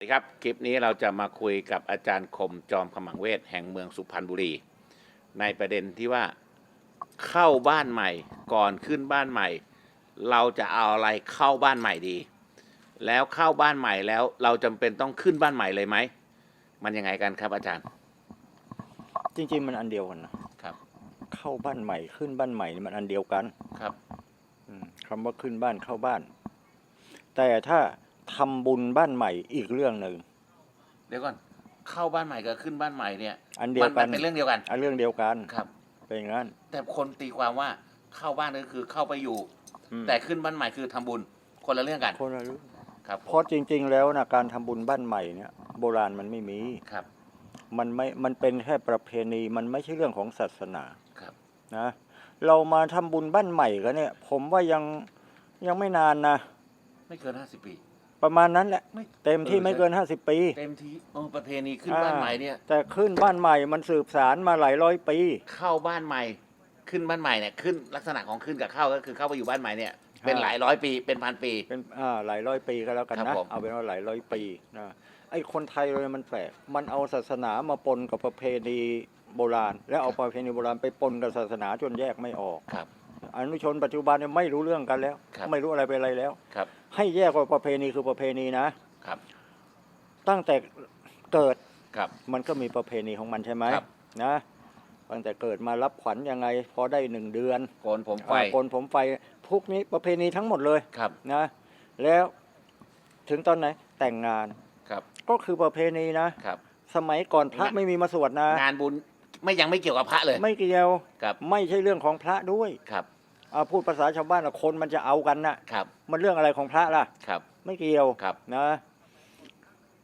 สวัสดีครับ คลิปนี้เราจะมาคุยกับอาจารย์คมจอมขมังเวทแห่งเมืองสุพรรณบุรี ในประเด็นที่ว่าเข้าบ้านใหม่ก่อนขึ้นบ้านใหม่ เราจะเอาอะไรเข้าบ้านใหม่ดี แล้วเข้าบ้านใหม่แล้วเราจำเป็นต้องขึ้นบ้านใหม่เลยไหม มันยังไงกันครับอาจารย์ จริง ๆ มันอันเดียวกันนะครับ เข้าบ้านใหม่ขึ้นบ้านใหม่นี่มันอันเดียวกันครับอืมคำว่าขึ้นบ้านเข้าบ้าน แต่ถ้า ทำบุญบ้านใหม่อีกเรื่องหนึ่ง เดี๋ยวก่อน เข้าบ้านใหม่กับขึ้นบ้านใหม่เนี่ยอันเดียวมักันเป็นเรื่องเดียวกันอันเรื่องเดียวกันครับ เป็นอย่างนั้นแต่คนตีความว่าเข้าบ้านก็คือเข้าไปอยู่ อืมแต่ขึ้นบ้านใหม่คือทำบุญคนละเรื่องกันคนละเรื่องครับเพราะจริง ๆ แล้วนะการทำบุญบ้านใหม่เนี่ย โบราณมันไม่มี ครับมันไม่ มันเป็นแค่ประเพณี มันไม่ใช่เรื่องของศาสนา ครับ นะ เรามาทำบุญบ้านใหม่กันเนี่ย ผมว่ายังยังไม่นานนะ ไม่เกินห้าสิบปี ประมาณนั้นแหละไม่เต็มที่เออไม่ใช่เกินห้าสิบปี เต็มที่เออประเพณีขึ้นอ่าบ้านใหม่เนี่ย แต่ขึ้นบ้านใหม่มันสืบสารมาหลายร้อยปี เข้าบ้านใหม่ ขึ้นบ้านใหม่เนี่ยขึ้นลักษณะของขึ้นกับเข้าก็คือเข้าไปอยู่บ้านใหม่เนี่ยเป็นอ่าหลายร้อยปีเป็นพันปี เป็นอ่าหลายร้อยปีก็แล้วกันครับนะผมเอาเป็นว่าหลายร้อยปีนะไอ้คนไทยเลยมันแปลกมันเอาศาสนามาปนกับประเพณีโบราณ แล้วเอาประเพณีโบราณไปปนกับศาสนาจนแยกไม่ออกครับ อนุชนปัจจุบันเนี่ยไม่รู้เรื่องกันแล้ว ครับ ไม่รู้อะไรเป็นอะไรแล้ว ครับ ให้แยกว่าประเพณีคือประเพณีนะครับ ตั้งแต่เกิดครับ มันก็มีประเพณีของมันใช่ไหมครับ นะตั้งแต่เกิดมารับขวัญยังไง พอได้หนึ่งเดือนโกนผมไฟอ่าโกนผมไฟพวกนี้ประเพณีทั้งหมดเลยครับ นะ แล้วถึงตอนไหนแต่งงานครับ ก็คือประเพณีนะ ครับ สมัยก่อนพระงาน ไม่มีมาสวดนะ งานบุญไม่ยังไม่เกี่ยวกับพระเลย ไม่เกี่ยว ครับ ไม่ใช่เรื่องของพระด้วย ครับ อ่าพูดภาษาชาวบ้านอะคนมันจะเอากันนะครับ มันเรื่องอะไรของพระล่ะ ครับ ไม่เกี่ยวครับ นะ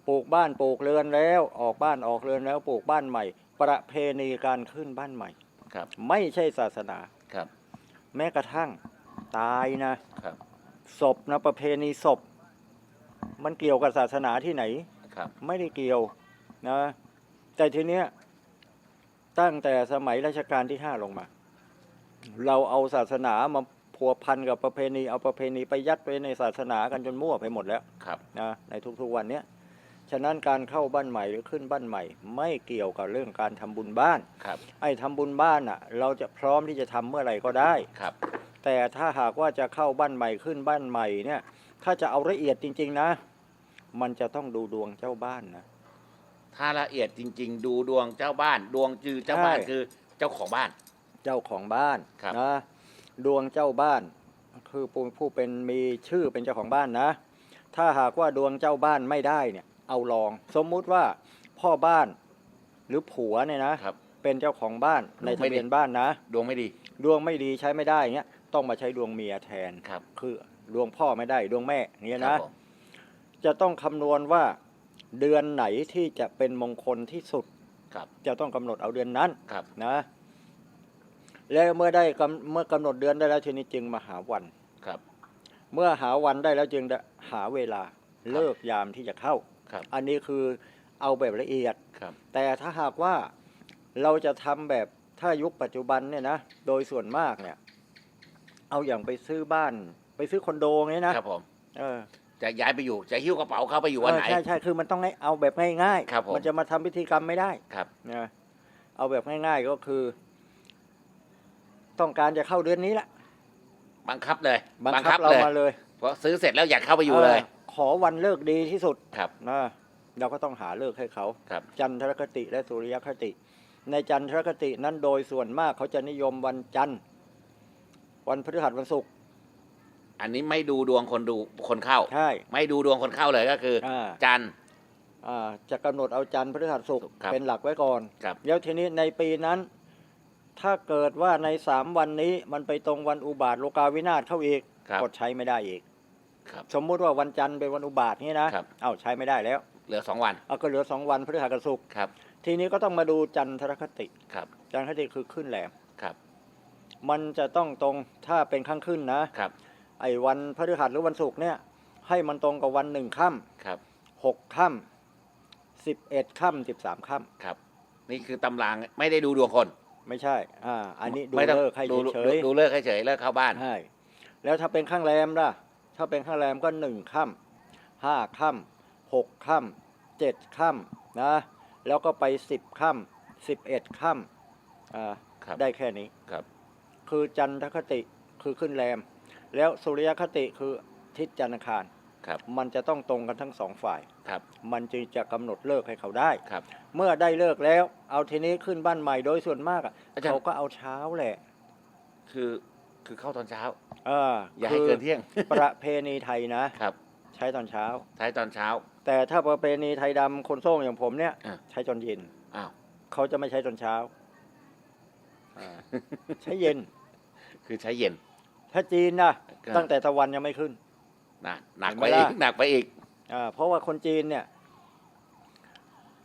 ปลูกบ้านปลูกเรือนแล้ว ออกบ้านออกเรือนแล้วปลูกบ้านใหม่ ประเพณีการขึ้นบ้านใหม่ ครับ ไม่ใช่ศาสนา ครับ แม้กระทั่งตายนะครับ ศพนะประเพณีศพ มันเกี่ยวกับศาสนาที่ไหน ครับ ไม่ได้เกี่ยวนะ แต่ทีเนี้ยตั้งแต่สมัยรัชกาลที่ห้าลงมา เราเอาศาสนามาพัวพันกับประเพณีเอาประเพณีไปยัดไว้ในศาสนากันจนมั่วไปหมดแล้วครับนะในทุกๆวันเนี้ยฉะนั้นการเข้าบ้านใหม่หรือขึ้นบ้านใหม่ ไม่เกี่ยวกับเรื่องการทำบุญบ้านครับไอ้ทำบุญบ้านอะ เราจะพร้อมที่จะทำเมื่อไหร่ก็ได้ครับ แต่ถ้าหากว่าจะเข้าบ้านใหม่ขึ้นบ้านใหม่เนี่ย ถ้าจะเอาละเอียดจริง ๆ นะ มันจะต้องดูดวงเจ้าบ้านนะถ้าละเอียดจริง ๆ ดูดวงเจ้าบ้าน ดวงจือเจ้าบ้านใช่คือเจ้าของบ้าน เจ้าของบ้านครับ นะดวงเจ้าบ้านคือผู้ผู้เป็นมีชื่อเป็นเจ้าของบ้านนะ ถ้าหากว่าดวงเจ้าบ้านไม่ได้เนี่ยเอาลอง สมมุติว่าพ่อบ้านหรือผัวเนี่ยนะครับ เป็นเจ้าของบ้านในไม่ทะดีเบียนบ้านนะ ดวงไม่ดีดวงไม่ดีใช้ไม่ได้เงี้ยต้องมาใช้ดวงเมียแทน ครับคือดวงพ่อไม่ได้ดวงแม่อย่างเงี้ยครันะ บผมจะต้องคำนวณว่าเดือนไหนที่จะเป็นมงคลที่สุด ครับจะต้องกำหนดเอาเดือนนั้นครับ นะ แล้วเมื่อได้กำเมื่อกำหนดเดือนได้แล้วทีนี้จึงมาหาวัน ครับ เมื่อหาวันได้แล้วจึงจะหาเวลาเลิกยามที่จะเข้า ครับ อันนี้คือเอาแบบละเอียด ครับ แต่ถ้าหากว่าเราจะทำแบบถ้ายุคปัจจุบันเนี่ยนะโดยส่วนมากเนี่ย เอาอย่างไปซื้อบ้าน ไปซื้อคอนโดเงี้ยนะครับผม เออจะย้ายไปอยู่ จะหิ้วกระเป๋าเข้าไปอยู่วันไหนเใช่ใช่คือมันต้องให้เอาแบบง่ายครับผม มันจะมาทำพิธีกรรมไม่ได้ครับ นะเอาแบบง่ายๆก็คือ ต้องการจะเข้าเดือนนี้ละบังคับเลยบังคับเราเลยมาเลยเพราะซื้อเสร็จแล้วอยากเข้าไปอยู่เลยออขอวันเลิกดีที่สุดครับนะเราก็ต้องหาเลิกให้เขาครับจันทรคติและสุริยคติ ในจันทรคตินั้นโดยส่วนมากเขาจะนิยมวันจันทร์วันพฤหัสวันศุกร์อันนี้ไม่ดูดวงคนดูคนเข้าใช่ไม่ดูดวงคนเข้าเลยก็คือออ่าจันทร์อ่าจะกำหนดเอาจันทร์พฤหัสศุกร์ครับเป็นหลักไว้ก่อนครับแล้วทีนี้ในปีนั้น ถ้าเกิดว่าในสามวันนี้มันไปตรงวันอุบาทโลกาวินาศเข้าอีกครับ กดใช้ไม่ได้อีก ครับ สมมุติว่าวันจันทร์เป็นวันอุบาทนี่นะครับ เอาใช้ไม่ได้แล้วเหลือสองวันเอาก็เหลือสองวันพฤหัสกับศุกร์ครับทีนี้ก็ต้องมาดูจันทรคติ ครับจันทรคติคือขึ้นแหลมครับมันจะต้องตรงถ้าเป็นข้างขึ้นนะ ครับไอ้วันพฤหัสหรือวันศุกร์เนี่ย ให้มันตรงกับวันหนึ่งค่ครับำหกค่ำสิบเอ็ดค่ำสิบสามค่ครับ นี่คือตำรางไม่ได้ดูดวงคนำ ไม่ใช่ อ่า อันนี้ดูไม่ต้องเลิกให้ดูเฉดูยดูเลิกให้เฉยเลิกเข้าบ้าน ๆใช่แล้วถ้าเป็นข้างแรมล่ะ ถ้าเป็นข้างแรมก็หนึ่งค่ำห้าค่ำหกค่เจ็ดค่ำนะ แล้วก็ไปสิบค่ำสิบเอ็ดค่ำอ่าครับ ได้แค่นี้ ครับ คือจันทคติคือขึ้นแรม แล้วสุริยคติคือทิศจันทร์อังคาร ครับมันจะต้องตรงกันทั้งสองฝ่าย ครับ มันจึงจะกำหนดเลิกให้เขาได้ ครับ เมื่อได้เลิกแล้ว เอาทีนี้ขึ้นบ้านใหม่โดยส่วนมากอะอาจารย์ เขาก็เอาเช้าแหละคือคือเข้าตอนเช้า เอออย่าให้คืเกินเที่ยง ประเพณีไทยนะ ครับ ใช้ตอนเช้า ท้ายตอนเช้า แต่ถ้าประเพณีไทยดำคนโซ่งอย่างผมเนี่ย อะ ใช้ตอนเย็น อ้าว เขาจะไม่ใช้ตอนเช้าอ่าใช้เย็น คือใช้เย็น ถ้าจีนนะครับตั้งแต่ตะวันยังไม่ขึ้น นะหนักเห็นไปไหมอีกล่ะหนักไปอีกอ่าเพราะว่าคนจีนเนี่ย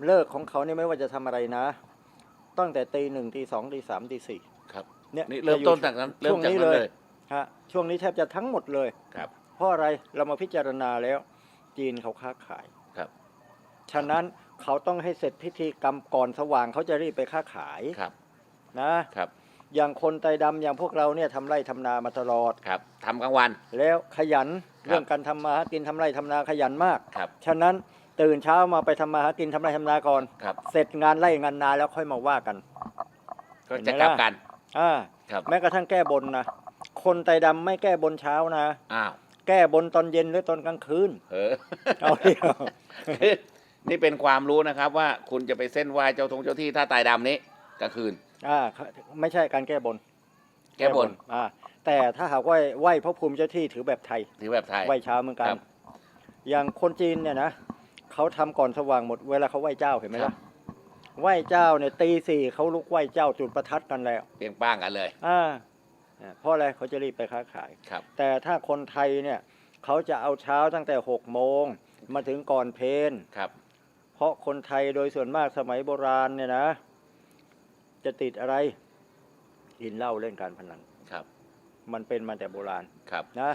เลิกของเขาเนี่ยไม่ว่าจะทำอะไรนะ ตั้งแต่ตีหนึ่งตีสองตีสามตีสี่ครับ เนี่ยนี่เริ่มจะอยู่ต้นจากนั้นเริ่ช่มวงจากนี้นั้นเลเลยยฮะช่วงนี้แทบจะทั้งหมดเลยครับ เพราะอะไรเรามาพิจารณาแล้ว จีนเขาค้าขายครับ ฉะนั้นเขาต้องให้เสร็จพิธีกรรมก่อนสว่างเขาจะรีบไปค้าขายครับนะครับ อย่างคนไตดำอย่างพวกเราเนี่ยทำไร่ทำนามาตลอดครับทำกลางวัน แล้วขยันครับ เรื่องการทำมาหากินทำไร่ทำนาขยันมากครับฉะนั้นตื่นเช้ามาไปทำมาหากินทำไร่ทำนาก่อนครับเสร็จงานไร่งานนาแล้วค่อยมาว่ากัน ก็เห็นไหมจะกลับล่ะกันอ่าครับแม้กระทั่งแก้บนนะคนไตดำไม่แก้บนเช้านะอ้าวแก้บนตอนเย็นหรือตอนกลางคืนเออเอาเดียวนี่เป็นความรู้นะครับว่าคุณจะไปเส้นไหว้เจ้าทงเจ้าที่ถ้าตายดำนี้กลางคืนอ่าไม่ใช่การแก้บน แก้บนอ่า แต่ถ้าหากว่าไหว้พระภูมิเจ้าที่ถือแบบไทย ถือแบบไทย ไหว้เช้าเหมือนกัคนรับอย่างคนจีนเนี่ยนะเขาทำก่อนสว่างหมดเวลาเขาไหว้เจ้าเห็นไหมครัล่ะบ ไหว้เจ้าเนี่ยตีสี่เขาลุกไหว้เจ้าจุดประทัดกันแล้วเปรียงป้างกันเลย อ่าอ่าเพราะอะไรเขาจะรีบไปค้าขาย ครับ แต่ถ้าคนไทยเนี่ยเขาจะเอาเช้าตั้งแต่หกโมงมาถึงก่อนเพลครับ เพราะคนไทยโดยส่วนมากสมัยโบราณเนี่ยนะ จะติดอะไรกินเหล้าเล่นการพนันครับ มันเป็นมาแต่โบราณครับนะ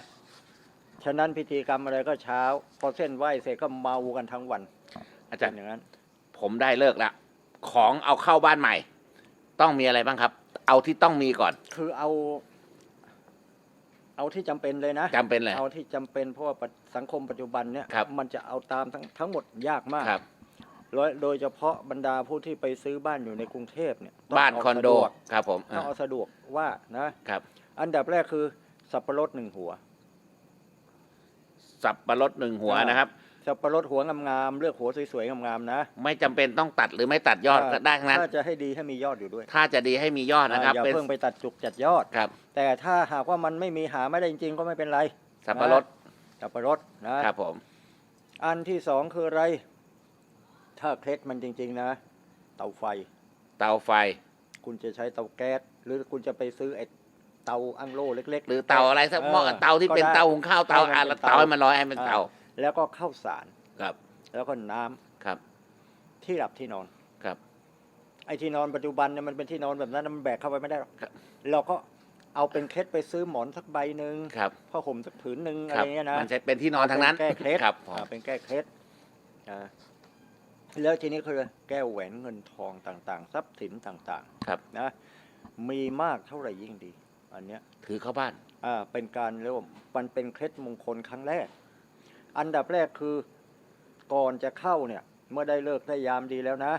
ฉะนั้นพิธีกรรมอะไรก็เช้า พอเส้นไหว้เสร็จก็เมากันทั้งวันอาจารย์เป็นอย่างนั้น ผมได้เลิกแล้วของเอาเข้าบ้านใหม่ ต้องมีอะไรบ้างครับ เอาที่ต้องมีก่อน คือเอา เอาที่จำเป็นเลยนะจำเป็นเลย เอาที่จำเป็นเพราะว่าปัจสังคมปัจจุบันเนี่ยครับ มันจะเอาตามทั้งทั้งหมดยากมากครับ โดยโดยเฉพาะบรรดาผู้ที่ไปซื้อบ้านอยู่ในกรุงเทพเนี่ยต้งบ้านเคอนโดสะวกครับผมต้องเอาสะดวกว่านะ ครับ อันดับแรกคือสับปะรดหนึ่งหัว สับปะรดหนึ่งหัวอ่านนะครับ สับปะรดหัวงามๆเลือกหัวสวยๆงามๆนะไม่จำเป็นต้องตัดหรือไม่ตัดยอดก็ได้ทั้งนั้น ถ้าจะให้ดีให้มียอดอยู่ด้วยถ้าจะดีให้มียอดนะครับอย่าเป็นเพิ่งไปตัดจุกจัดยอด ครับ แต่ถ้าหากว่ามันไม่มีหาไม่ได้จริงๆ ก็ไม่เป็นไรสับปะรดสับปะรดนะ ครับผม อันที่สองคืออะไร ถ้าเคล็ดมันจริง ๆ นะ เตาไฟ เตาไฟ คุณจะใช้เตาแก๊สหรือคุณจะไปซื้อไอ้ เตาอังโล่เล็กๆหรือเตาอะไรสักหม้อเออเตาที่เป็นก็ได้เตาหุงข้าวเตาให้มันอะเป็นแล้วเตาเตาให้มันร้อยให้มันเตา แล้วก็ข้าวสารครับ แล้วก็น้ำครับ ที่หลับที่นอนครับ ไอ้ที่นอนปัจจุบันเนี่ยมันเป็นที่นอนแบบนั้นนะมันแบกเข้าไปไม่ได้หรอกครับเราก็เอาเป็นเคล็ดไปซื้อหมอนสักใบหนึ่งครับผ้าห่มสักผืนหนึ่งอะคไรรับเงี้ยนะมันจะเป็นที่นอนทั้งนั้นแก้เคล็ดครับผมอ่าเป็นแก้เคล็ดอ่าแล้วทีนี้คือแก้วแหวนเงินทองต่าง ๆ ทรัพย์สินต่างครับๆนะมีมากเท่าไหร่ยิ่งดี อันเนี้ยถือเข้าบ้านอ่าเป็นการเรียกว่ามันเป็นเคล็ดมงคลครั้งแรก อันดับแรกคือก่อนจะเข้าเนี่ย เมื่อได้เลิกได้ยามดีแล้วนะ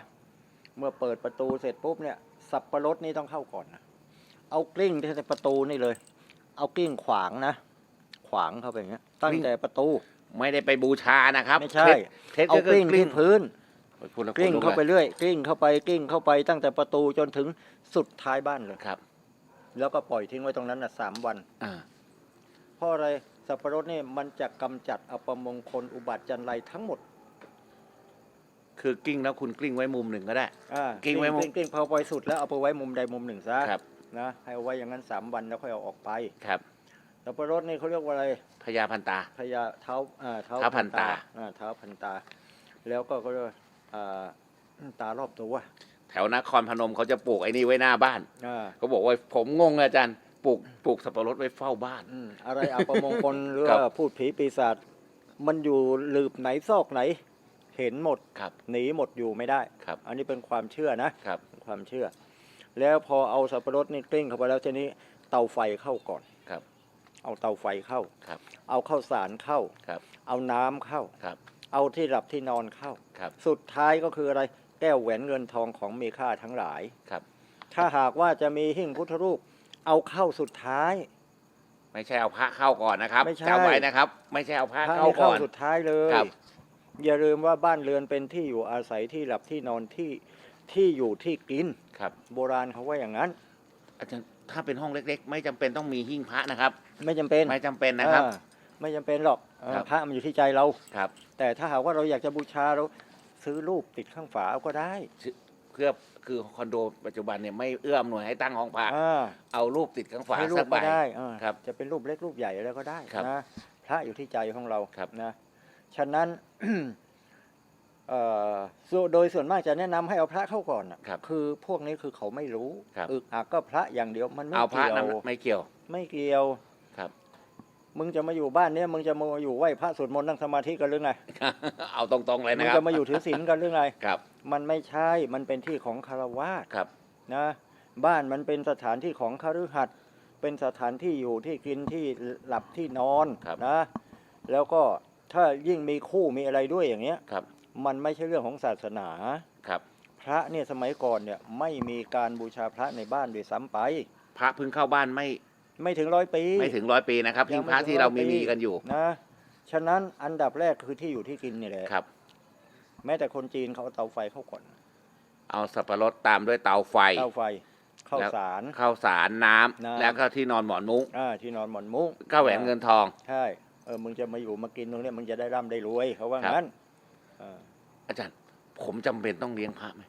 เมื่อเปิดประตูเสร็จปุ๊บเนี่ย สับปะรดนี่ต้องเข้าก่อนนะเอากลิ้งที่ประตูนี่เลย เอากลิ้งขวางนะ ขวางเข้าไปอย่างเงี้ยตั้งแต่ประตู ไม่ได้ไปบูชานะครับไม่ใช่เคล็ดเอาก็กคือลิ้งกลิ้ที่งพื้นพูดแล้วกลิ้งขนลุเข้าไปลยเรื่อยกลิ้งเข้าไปกลิ้งเข้าไปตั้งแต่ประตูจนถึงสุดท้ายบ้านเลยครับ แล้วก็ปล่อยทิ้งไว้ตรงนั้นนะสามวันอ่าเพราะอะไรสับปะรดนี่มันจะกำจัดอัปมงคลอุบัติจันไรทั้งหมดคือกลิ้งแล้วคุณกลิ้งไว้มุมหนึ่งก็ได้ อ่ากลิ้งไว้มุมกลิ้งกลิ้งพอปล่อยสุดแล้วเอาไปไว้มุมใดมุมหนึ่งซะครับนะให้เอาไว้อย่างนั้นสามวันแล้วค่อยเอาออกไปครับสับปะรดนี่เขาเรียกว่าอะไร พญาพันตา พญาเท้าอ่าเท้าเท้าพันตา อ่าเท้าพันตา แล้วก็เขาเรียกว่าอ่าตารอบตัว แถวนครพนมเขาจะปลูกไอ้นี่ไว้หน้าบ้านอ่าเขาบอกว่าผมงงอาจารย์ปลูกปลูกสับปะรดไว้เฝ้าบ้าน อืมอะไรอัปมงคลหรือครับ ว่าพูดผีปีศาจมันอยู่หลืบไหนซอกไหน เห็นหมดครับหนีหมดอยู่ไม่ได้ ครับอันนี้เป็นความเชื่อนะครับ ความเชื่อ แล้วพอเอาสับปะรดนี่กลิ้งเข้าไปแล้วทีนี้เตาไฟเข้าก่อนครับเอาเตาไฟเข้า ครับ เอาข้าวสารเข้า ครับเอาน้ำเข้า ครับเอาที่หลับที่นอนเข้า ครับ สุดท้ายก็คืออะไร แก้วแหวนเงินทองของมีค่าทั้งหลายครับ ถ้าหากว่าจะมีหิ้งพุทธรูปเอาเข้าสุดท้าย ไม่ใช่เอาพระเข้าก่อนนะครับไม่ใช่ จำไว้นะครับ ไม่ใช่เอาพระพระเข้าให้ก่เข้าอน สุดท้ายเลย ครับ อย่าลืมว่าบ้านเรือนเป็นที่อยู่อาศัยที่หลับที่นอนที่ที่อยู่ที่กิน ครับ โบราณเขาว่าอย่างนั้น อาจารย์ถ้าเป็นห้องเล็ก ๆ ไม่จำเป็นต้องมีหิ้งพระนะครับ ไม่จำเป็นไม่จำเป็นนะครับ อ่าไม่จำเป็นหรอกเออครับ พระมันอยู่ที่ใจเรา ครับ แต่ถ้าหากว่าเราอยากจะบูชาเรา ซื้อรูปติดข้างฝาเอาก็ได้เพื่อคือคอนโดปัจจุบันเนี่ยไม่เอื้ออำนวยให้ตั้งห้องพระอ่าเอารูปติดข้างฝาให้รูสัปกใบ ก็ได้อ่าครับจะเป็นรูปเล็กรูปใหญ่อะไรก็ได้ครับนะพระอยู่ที่ใจของเราครับ นะฉะนั้น เอ่อส่วนโดยส่วนมากจะแนะนำให้เอาพระเข้าก่อนน่ะครับคือพวกนี้คือเขาไม่รู้ครับ อึกอักก็พระอย่างเดียวมันไม่เอาพระเกี่ยวนั้นไม่เกี่ยว ไม่เกี่ยวครับ มึงจะมาอยู่บ้านเนี้ยมึงจะมาอยู่ไหว้พระสวดมนต์นั่งสมาธิกันหรือไงเอาตรงๆเลยมึนะงครัจะบมาอยู่ถือศีลกันหรือไง ครับมันไม่ใช่ มันเป็นที่ของคารวาสครับ นะ บ้านมันเป็นสถานที่ของคฤหัสถ์เป็นสถานที่อยู่ที่กินที่หลับที่นอนครับ นะ แล้วก็ถ้ายิ่งมีคู่มีอะไรด้วยอย่างเงี้ย ครับมันไม่ใช่เรื่องของศาสนา ครับ พระเนี่ยสมัยก่อนเนี่ยไม่มีการบูชาพระในบ้านด้วยซ้ำไป พระเพึ่งเข้าบ้านไม่ ไม่ถึงร้อยปีไม่ถึงร้อยปีนะครับยัหิ้งงไม่พระถึงที่เราร้อยปีมีมีกันอยู่นะ ฉะนั้นอันดับแรกคือที่อยู่ที่กินนี่แหละครับ แม้แต่คนจีนเขาเอาเตาไฟเข้าก่อน เอาสับปะรดตามด้วยเตาไฟเตาไฟข้าวแล้วสารข้าวสารน้ำน้ำแล้วก็ที่นอนหมอนมุ้งอ่าที่นอนหมอนมุ้งก็แหวนเงินทองใช่เออมึงจะมาอยู่มากินตรงเนี้ยมึงจะได้ร่ำได้รวยเขาว่าครับงั้นอ่าอาจารย์ ผมจำเป็นต้องเลี้ยงพระไหม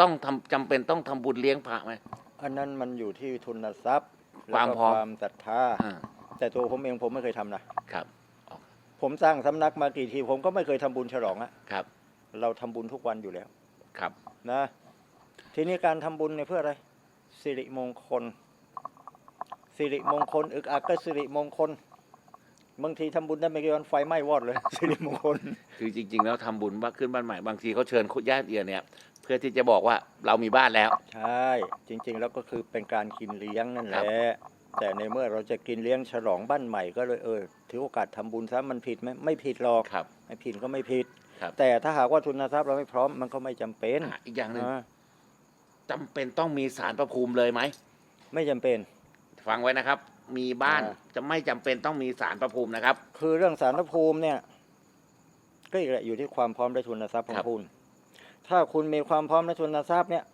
ต้องทำจำเป็นต้องทำบุญเลี้ยงพระไหม อันนั้นมันอยู่ที่ทุนทรัพย์ความแล้วก็พร้อมความศรัทธาอ่าแต่ตัวผมเองผมไม่เคยทำนะครับผมสร้างสำนักมากี่ทีผมก็ไม่เคยทำบุญฉลองอะครับเราทำบุญทุกวันอยู่แล้วครับ นะ ทีนี้การทำบุญเนี่ยเพื่ออะไรสิริมงคลสิริมงคล อึกอักก็สิริมงคลบางทีทำบุญได้ไม่กี่วันไฟไหม้วอดเลยสิริมงคล คือจริง ๆ แล้วทำบุญว่าขึ้นบ้านใหม่บางทีเขาเชิญญาติเอียเนี่ย เพื่อที่จะบอกว่าเรามีบ้านแล้ว ใช่จริงๆแล้วก็คือเป็นการกินเลี้ยงนั่นแหครัละบแต่ในเมื่อเราจะกินเลี้ยงฉลองบ้านใหม่ก็เลยเออถือโอกาสทำบุญซะมันผิดไหมไม่ผิดหรอกครับไม่ผิดก็ไม่ผิดครับแต่ถ้าหากว่าทุนทรัพย์เราไม่พร้อมมันก็ไม่จำเป็นอะอีกอย่างหนึ่งอ่าจำเป็นต้องมีสารประภูมิเลยไหมไม่จำเป็น ฟังไว้นะครับ มีบ้านอ่าจะไม่จำเป็นต้องมีสารประภูมินะครับ คือเรื่องสารพระภูมิเนี่ย ก็อีกแหละอยู่ที่ความพร้อมและทุนทรัพย์ขอครังบคุณ ถ้าคุณมีความพร้อมและทุนทรัพย์เนี่ย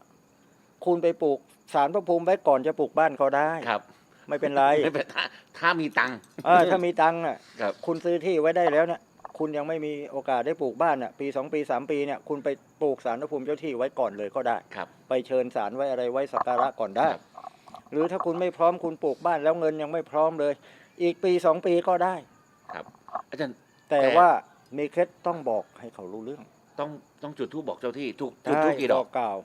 คุณไปปลูกสารพระภูมิไว้ก่อนจะปลูกบ้านก็ได้ครับ ไม่เป็นไรไม่เป็นถ้าถ้ามีตังค์เออถ้ามีตังค์น่ะครับ คุณซื้อที่ไว้ได้แล้วเนี่ยคุณยังไม่มีโอกาสได้ปลูกบ้านน่ะ ปีสองปีสามปีเนี่ยคุณไปปลูกสารพระภูมิเจ้าที่ไว้ก่อนเลยก็ได้ ครับ ไปเชิญสารไว้อะไรไว้สักการะก่อนได้ ครับ หรือถ้าคุณไม่พร้อมคุณปลูกบ้านแล้วเงินยังไม่พร้อมเลย อีกปีสองปีก็ได้ครับอาจารย์ แต่แต่ ว่ามีเคล็ดต้องบอกให้เขารู้เรื่อง ต้องต้องจุดทูบบอกเจ้าที่ทุกจุดทูบกี่ดอกกล่าว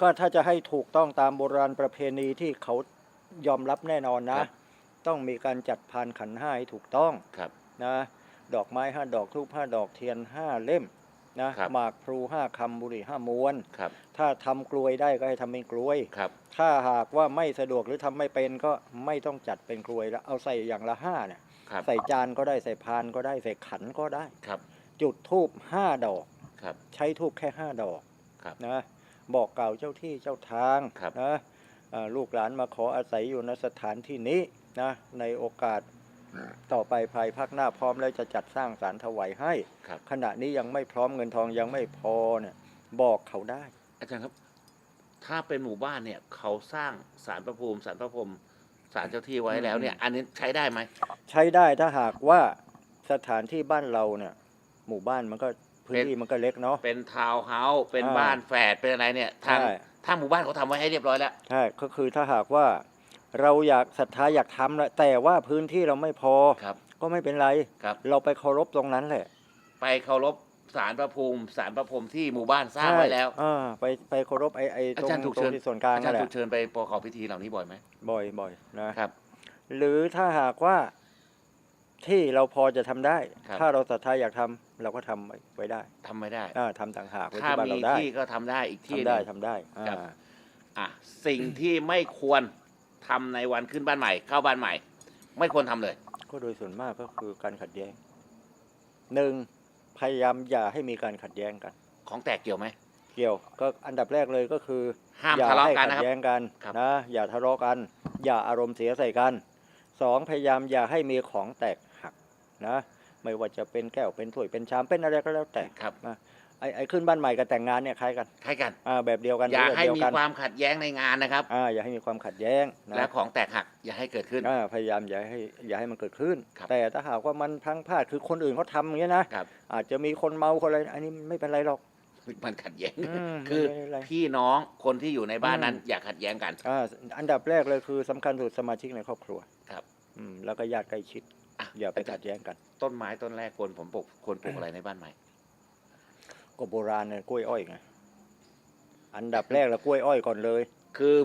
ก็ถ้าจะให้ถูกต้องตามโบราณประเพณีที่เขายอมรับแน่นอนนะครับต้องมีการจัดพานขันห้าให้ถูกต้องครับนะดอกไม้ห้าดอกทูบห้าดอกเทียนห้าเล่มนะครับหมากพลูห้าคำบุหรี่ห้ามวนครับ ถ้าทำกลวยได้ก็ให้ทำเป็นกลวยครับ ถ้าหากว่าไม่สะดวกหรือทำไม่เป็นก็ไม่ต้องจัดเป็นกลวยแล้วเอาใส่อย่างละห้าเนี่ยครับใส่จานก็ได้ใส่พานก็ได้ใส่ขันก็ได้ครับ จุดทูบห้าดอก ครับ ใช้ทูบแค่ห้าดอกครับ นะบอกกล่าวเจ้าที่เจ้าทางครับ นะอ่าลูกหลานมาขออาศัยอยู่ในสถานที่นี้นะในโอกาสต่อไปภายภาคหน้าพร้อมแล้วจะจัดสร้างศาลถวายให้ ครับ ขณะนี้ยังไม่พร้อมเงินทองยังไม่พอเนี่ยบอกเขาได้ อาจารย์ครับ ถ้าเป็นหมู่บ้านเนี่ย เขาสร้างสารประภูมิสารพระพรหมสารเจ้าที่ไว้แล้วเนี่ย อันนี้ใช้ได้ไหมใช้ได้ถ้าหากว่าสถานที่บ้านเราเนี่ย หมู่บ้านมันก็พื้นที่มันก็เล็กเนาะ เป็นทาวน์เฮาส์เป็นอ่าบ้านแฝดเป็นอะไรเนี่ยทางใช่ ทางหมู่บ้านเขาทำไว้ให้เรียบร้อยแล้ว ใช่ก็คือถ้าหากว่าเราอยากศรัทธาอยากทำแหละแต่ว่าพื้นที่เราไม่พอ ครับ ก็ไม่เป็นไร ครับ เราไปเคารพตรงนั้นแหละไปเคารพสารประภูมิสารประพรหมที่หมู่บ้านสร้างไว้แล้ว ใช่อ่าไปไปเคารพไอ้ไอ้ตรงอาจารย์ถูกตรเชิงญที่ส่วนกลางอาจารนั่นย์แหถูละกเชิญไปประกอบพิธีเหล่านี้บ่อยไหมบ่อยบ่อยนะ ครับ หรือถ้าหากว่า ที่เราพอจะทำได้ ครับ ถ้าเราศรัทธาอยากทำเราก็ทำไว้ได้ทำไม่ได้ อ่าทำต่างหากไว้ถ้าที่บ้านมีเราได้ที่ก็ทำได้อีกที่ทำหได้นึ่ง ทำได้อ่าครับอะสิ่งที่ไม่ควรทำในวันขึ้นบ้านใหม่ เข้าบ้านใหม่ ไม่ควรทำเลย ก็โดยส่วนมากก็คือการขัดแย้งหนึ่งพยายามอย่าให้มีการขัดแย้งกัน ของแตกเกี่ยวไหม เกี่ยวก็อันดับแรกเลยก็คือห้ามอย่าทะเลาะให้กันขันะครับดแย้งกันครับ นะอย่าทะเลาะกัน อย่าอารมณ์เสียใส่กันสองพยายามอย่าให้มีของแตกหัก นะไม่ว่าจะเป็นแก้วเป็นถ้วยเป็นชามเป็นอะไรก็แล้วแต่ครับไอ้ไอ้ขึ้นบ้านใหม่กับแต่งงานเนี่ยคล้ายกันคล้ายกันอ่าแบบเดียวกันอย่าแบบให้เดียวมีกันความขัดแย้งในงานนะครับอ่าอย่าให้มีความขัดแย้งนะและของแตกหักอย่าให้เกิดขึ้นอ่าพยายามอย่าให้อย่าให้มันเกิดขึ้นครับแต่ถ้าหากว่ามันพลังพลาดคือคนอื่นเขาทำอย่างเงี้ยนะครับอาจจะมีคนเมาคนอะไรอันนี้ไม่เป็นไรหรอกมันขัดแย้งอืมคือไม่เป็นไรพี่น้องคนที่อยู่ในบ้านนั้นอืมอย่าขัดแย้งกันอ่าอันดับแรกเลยคือสำคัญสุดสมาชิกในครอบครัวครับอืมแล้วก็ญาติใกล้ชิด อะอย่าไปขัดแย้งกัน ต้นไม้ต้นแรกควรผมปลูกควรปลูกอะไรในบ้านใหม่ ก็โบราณเนี่ยกล้วยอ้อยไงอันดับแรกแล้วกล้วยอ้อยก่อนเลย คือ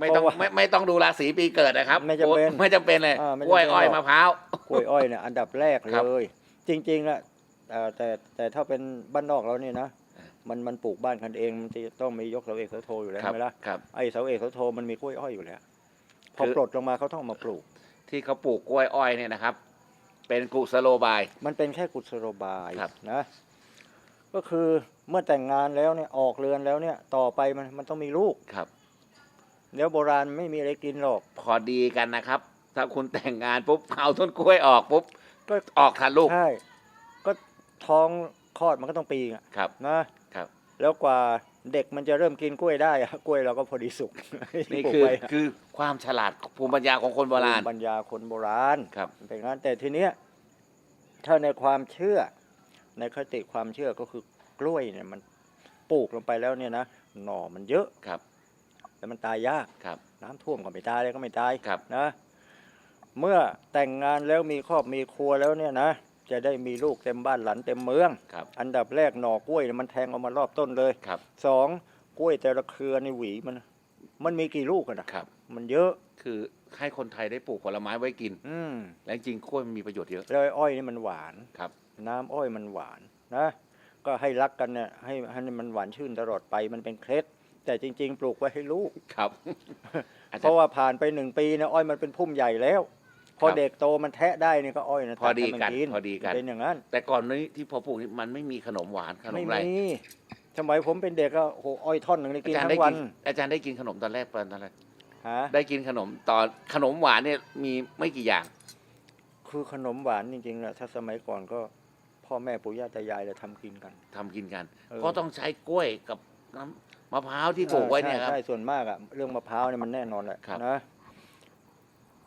ไม่ต้องเพราะว่าไม่ไม่ต้องดูราศีปีเกิดนะครับ ไม่จำเป็นไม่จำเป็นเลยอ่าไม่กจำเป็นล้วยอ้อยหรอกมะพร้าวกล้วยอ้อยเนี่ยอันดับแรกครับเลย จริงๆอะเอ่อแต่แต่ถ้าเป็นบ้านนอกเราเนี่ยนะมันมันปลูกบ้านกันเองมันจะต้องมียกเสาเอกเสาโทอยู่แล้วครับใช่ไหมล่ะครับไอ้เสาเอกเสาโทมันมีกล้วยอ้อยอยู่แล้วพอคือปลดลงมาเขาต้องเอามาปลูก ที่เขาปลูกกล้วยอ้อยเนี่ยนะครับ เป็นกุสโลบาย มันเป็นแค่กุศโลบายครับ นะ ก็คือเมื่อแต่งงานแล้วเนี่ยออกเรือนแล้วเนี่ย ต่อไปมันมันต้องมีลูก ครับเดี๋ยวโบราณไม่มีอะไรกินหรอก พอดีกันนะครับ ถ้าคุณแต่งงานปุ๊บเอาต้นกล้วยออกปุ๊บก็ ออกทันลูก ใช่ ก็ท้องคลอดมันก็ต้องปีอะครับ นะครับ แล้วกว่า เด็กมันจะเริ่มกินกล้วยได้อะกล้วยเราก็พอดีสุกนี่ปลูกคือไว้ะคือความฉลาดภูมิปัญญาของคนโบราณ ภูมิปัญญาคนโบราณครับ เป็นงั้นแต่ทีเนี้ยถ้าในความเชื่อ ในคติความเชื่อก็คือกล้วยเนี่ยมันปลูกลงไปแล้วเนี่ยนะหน่อมันเยอะครับแต่มันตายยาก ครับ น้ำท่วมก็ไม่ตายเลยก็ไม่ตายครับ นะ เมื่อแต่งงานแล้วมีครอบมีครัวแล้วเนี่ยนะ จะได้มีลูกเต็มบ้านหลันเต็มเมือง ครับ อันดับแรกหน่อกล้วยเนี่ยมันแทงออกมารอบต้นเลยครับ สองกล้วยแต่ละเครือในหวีมัน มันมีกี่ลูกกันนะครับ มันเยอะ คือให้คนไทยได้ปลูกผลไม้ไว้กิน อืมและจริงๆกล้วยมันมีประโยชน์เยอะ แล้วอ้อยนี่มันหวาน ครับ น้ำอ้อยมันหวานนะ ก็ให้รักกันเนี่ยให้ให้มันหวานชื่นตลอดไปมันเป็นเคล็ด แต่จริง ๆ ปลูกไว้ให้ลูก ครับ อาเพจารราะย์ว่าผ่านไปหนึ่งปีเนี่ยอ้อยมันเป็นพุ่มใหญ่แล้ว พอครับเด็กโตมันแทะได้เนี่ยก็อ้อยนะพอดีตัให้มักันพอดีกันเป็นอย่างนั้น แต่ก่อนนี้ที่พอปลูกนี่มันไม่มีขนมหวานขนไม่มอะไรมีสมัยผมเป็นเด็กก็โอ้โหอ้อยท่อนหนึ่งได้อากินจารย์ทั้ได้งวักินนอาจารย์ได้กินขนมตอนแรกตอนนั้นอะไรฮะได้กินขนมตอนขนมหวานเนี่ยมีไม่กี่อย่าง คือขนมหวานจริงๆนะถ้าสมัยก่อนก็พ่อแม่ปู่ย่าตายายเลยทำกินกันทำกินกันเออก็ต้องใช้กล้วยกับน้ำมะพร้าวที่ปลูกไว้เนี่ยครับใช่ใช่ส่วนมากอะเรื่องมะพร้าวเนี่ยมันแน่นอนแหละครับนะ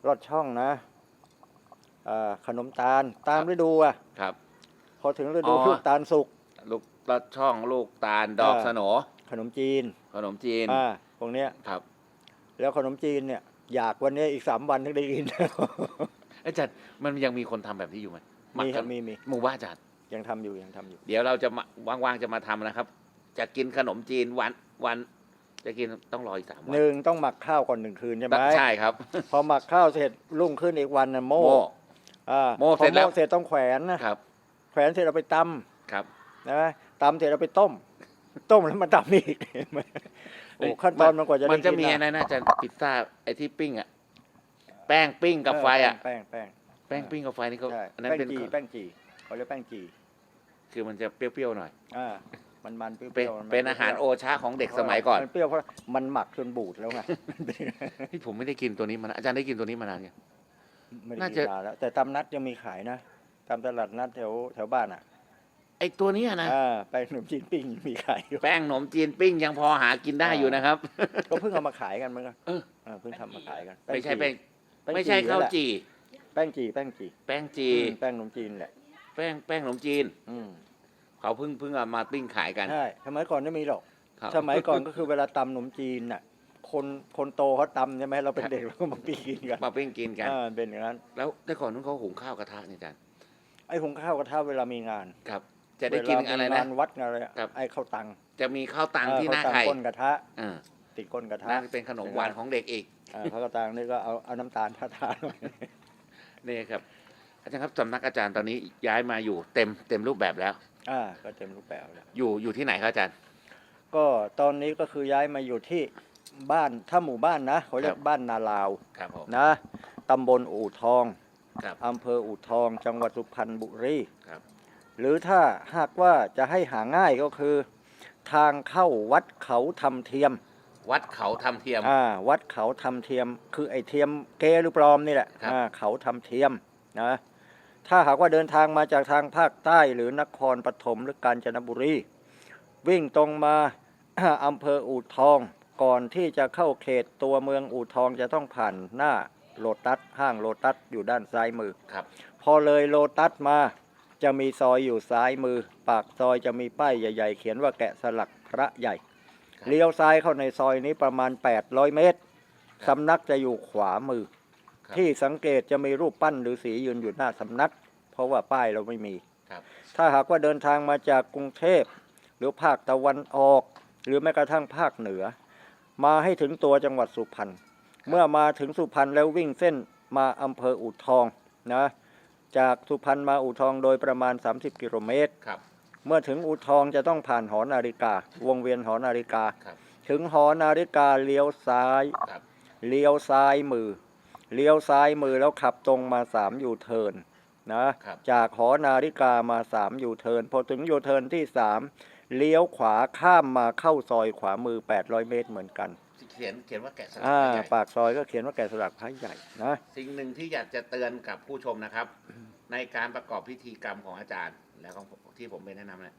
รอดช่องนะ อ่าขนมตาลตามฤดูอะครับ พอถึงฤดูอ๋อ ลูกตาลสุก ลูกลอดช่องลูกตาลดอกอ่า สโหนขนมจีนขนมจีนอ่าพวกเนี้ยครับแล้วขนมจีนเนี่ยอยากวันเนี้ยอีกสามวันถึงได้กิน อาจารย์มันยังมีคนทำแบบนี้อยู่ไหมมีคกัรับมีมีหมู่บ้านอาจารย์ ยังทำอยู่ยังทำอยู่ เดี๋ยวเราจะมาว่างๆจะมาทำนะครับ จะกินขนมจีนวันวัน จะกินต้องรออีกสามวัหนึ่งต้องหมักข้าวก่อนหนึ่งคืนใช่ไหมใช่ครับพอหมักข้าวเสร็จรุ่งขึ้นอีกวันน่ะโม่โม่ อ่าโม่เสร็จแล้ว พอเสร็จต้องแขวนนะครับ แขวนเสร็จเอาไปตครับำนะตำเสร็จเอาไปต้ม ต้มแล้วมาตำอีกโอ้ขั้นตอนมันกว่าจะได้มันจะกินมีน่ะอะไรนะอาจารย์พิซซ่าไอ้ที่ปิ้งอะแป้งปิ้งกับไฟอะแป้งแป้งแป้งปิ้งกับไฟนี่เขาใช่อันนั้นแป้งเป็นจีแป้งจีเขาเรียกแป้งจีคือมันจะเปรี้ยวๆหน่อย อ่ามันมันเปรี้ยวเป็นๆมัเป็นอาหารโอปรี้ยวชาของเด็กสมัยก่อนมันเปรี้ยวเพราะมันหมักจนบูดแล้วไง ที่ผมไม่ได้กินตัวนี้มานานอาจารย์ได้กินตัวนี้มานานยัง ไม่ได้น่ากิจะนนานแล้ว แต่ตำนัดยังมีขายนะตามตลาดนัดแถวแถวบ้านอะไอ้ตัวเนี้ยนะอ่าแป้งขนมจีนปิ้งมีขายอยู่แป้งขนมจีนปิ้งยังพอหากินได้อยู่นะครับ ก็เพิ่งเอามาขายกันเหมือนกันเออ เออเพิ่งทำมาขายกันไม่ใช่แป้งแป้งไม่ใช่จีข้าวนั่นแหละจี่แป้งจีแป้งจีแป้งจีอืมแป้งขนมจีนแหละ แป้งแป้งขนมจีน อืมเขาเพิ่งเพิ่งเอามาปิ้งขายกันใช่สมัยก่อนไม่มีหรอก ครับสมัยก่อนก็คือเวลาตำขนมจีนน่ะ คนคนโตเขาตำใช่ไหมเราเป็นครับเด็กเราก็มาปีกินกันมาปิ้งกินกันอ่าเป็นอย่างนั้น แล้วแต่ก่อนนู้นเขาหุงข้าวกระทะนี่อาจารย์ไอ้หุงข้าวกระทะเวลามีงานครับ จะได้กินเวลามีอะไรงานะนวัดงานอะไรอะครับไอ้ข้าวตังจะมีข้าวตังที่หน้าเออข้วไข่ตังก้นกระทะอ่าติดก้นกระทะและเป็นขนมหวานของเด็กอีกอ่าข้าวตังนี่ก็เอาเอาน้ำตาลทาทานี่ครับอาจารย์ครับสำนักอาจารย์ตอนนี้ย้ายมาอยู่เต็มเต็มรูปแบบแล้ว อ่า ก็เต็มรูปแบบแล้ว อยู่อยู่ที่ไหนครับอาจารย์ ก็ตอนนี้ก็คือย้ายมาอยู่ที่ บ้านถ้าหมู่บ้านนะเขาเรียคกรับบ้านนาลาวครับผมนะตำบลอู่ทองครับอำเภออู่ทอง จังหวัดสุพรรณบุรีครับหรือถ้าหากว่าจะให้หาง่ายก็คือ ทางเข้าวัดเขาทำเทียม วัดเขาทำเทียมอ่าวัดเขาทำเทียม คือไอ้เทียมเกหรือปลอมนี่แหละครับอ่าเขาทำเทียมนะถ้าหากว่าเดินทางมาจากทางภาคใต้หรือนครปฐมหรือกาญจนบุรี วิ่งตรงมาอำเภออู่ทอง ก่อนที่จะเข้าเขตตัวเมืองอู่ทองจะต้องผ่านหน้าโลตัสห้างโลตัสอยู่ด้านซ้ายมือครับ พอเลยโลตัสมาจะมีซอยอยู่ซ้ายมือ ปากซอยจะมีป้ายใหญ่ ๆ เขียนว่าแกะสลักพระใหญ่ครับเลี้ยวซ้ายเข้าในซอยนี้ประมาณ 800 เมตรครับสำนักจะอยู่ขวามือครับที่สังเกตจะมีรูปปั้นฤาษียืนอยู่หน้าสำนัก เพราะว่าป้ายเราไม่มีครับถ้าหากว่าเดินทางมาจากกรุงเทพหรือภาคตะวันออก หรือแม้กระทั่งภาคเหนือ มาให้ถึงตัวจังหวัดสุพรรณเมื่อมาถึงสุพรรณแล้ววิ่งเส้นมาอำเภออู่ทองนะจากสุพรรณมาอู่ทองโดยประมาณ 30 กิโลเมตรครับ เมื่อถึงอู่ทองจะต้องผ่านหอนาฬิกา วงเวียนหอนาฬิกา ครับถึงหอนาฬิกาเลี้ยวซ้าย ครับเลี้ยวซ้ายมือ เลี้ยวซ้ายมือแล้วขับตรงมาสามยูเทิร์นนะ ครับ จากหอนาฬิกามาสามยูเทิร์นพอถึงยูเทิร์นที่สาม เลี้ยวขวาข้ามมาเข้าซอยขวามือ 800 เมตรเหมือนกัน เขียนเขียนว่าแกะสลักอ่าพระใหญ่ปากซอยก็เขียนว่าแกะสลักพระใหญ่นะ สิ่งหนึ่งที่อยากจะเตือนกับผู้ชมนะครับ ในการประกอบพิธีกรรมของอาจารย์ และของผมที่ผมไปแนะนำเนี่ย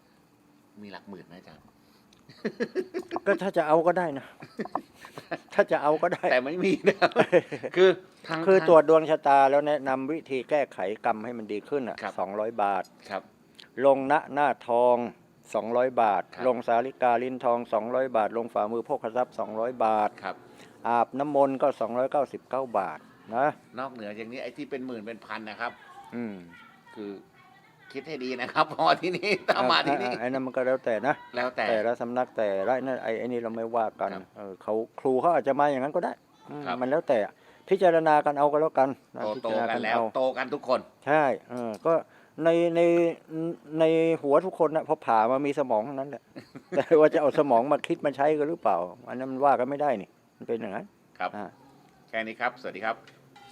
มีหลักหมื่นไหมอาจารย์ ก็ถ้าจะเอาก็ได้นะ ถ้าจะเอาก็ได้ แต่ไม่มีนะครับ คือทางคือทางตรวจดวงชะตาแล้วแนะนำวิธีแก้ไขกรรมให้มันดีขึ้นอะครับ สองร้อยบาท ครับ ลงณหน้าทอง 200 บาทครับลงสาลิกาลิ้นทอง 200 บาท ลงฝ่ามือโภคทรัพย์ 200 บาท ครับ อาบน้ำมนต์ก็ 299 บาทนะ นอกเหนืออย่างนี้ไอ้ที่เป็นหมื่นเป็นพันนะครับ อืมคือคิดให้ดีนะครับ พอที่นี่ถ้ามาที่นี่อะอะไอ้นั่นมันก็แล้วแต่นะ แล้วแต่แต่ละสำนักแต่ละนั่นไอ้ไอ้นี่เราไม่ว่ากันครับเออเขาครูเขาอาจจะมาอย่างนั้นก็ได้อืมครับมันแล้วแต่พิจารณากันเอาก็แล้วกันนะโตพิโตจารณากันแล้วเอาโตกันทุกคน ใช่เออก็ ในในในหัวทุกคนนะพอผ่ามามีสมองทั้งนั้นแหละ แต่ว่าจะเอาสมองมาคิดมาใช้กันหรือเปล่า อันนั้นมันว่ากันไม่ได้นี่มันเป็นอย่างนั้นครับ อ่า แค่นี้ครับ สวัสดีครับ